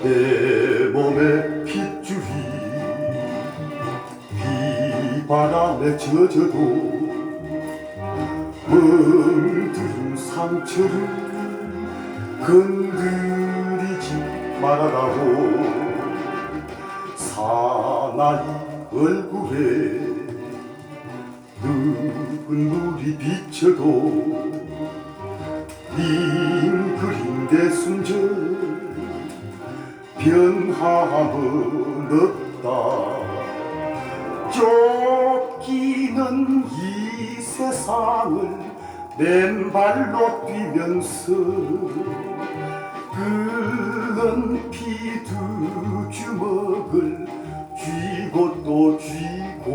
내 몸에 핏줄이 비바람에 젖어도 물든 상처를 건드리지 말아라고 사나이 얼굴에 눈물이 비쳐도 님 그린 내 순정 변함은 없다. 쫓기는 이 세상을 맨발로 뛰면서 끓는 피두 주먹을 쥐고 또 쥐고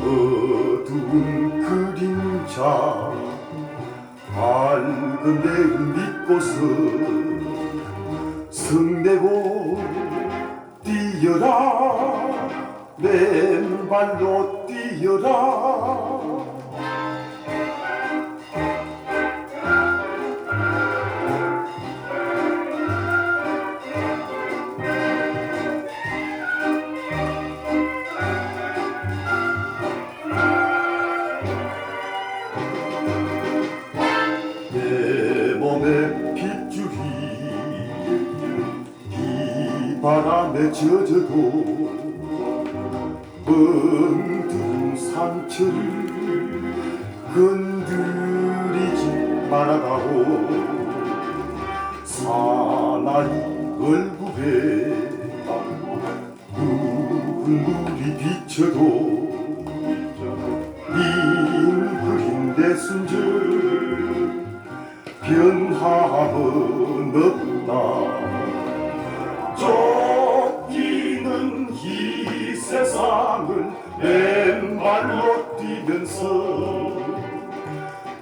어두운 그림자 밝은 내일 믿고서 성내고 뛰어라. 맨발로 뛰어라 바람에 젖어도 멍든 상처를 건드리지 말아다오. 사나이 얼굴에 눈물이 비쳐도 님 그린 데 숨져 변함은 없다 맨발로 뛰면서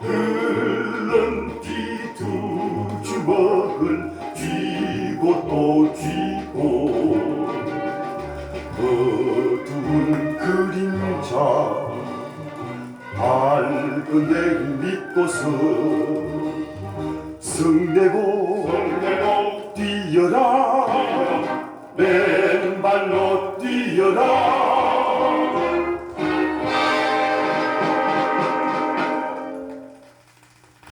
흘른 피두 주먹을 쥐고 또 쥐고. 어두운 그림자 밝은 내일 믿고서 성내고 뛰어라. 맨발로 뛰어라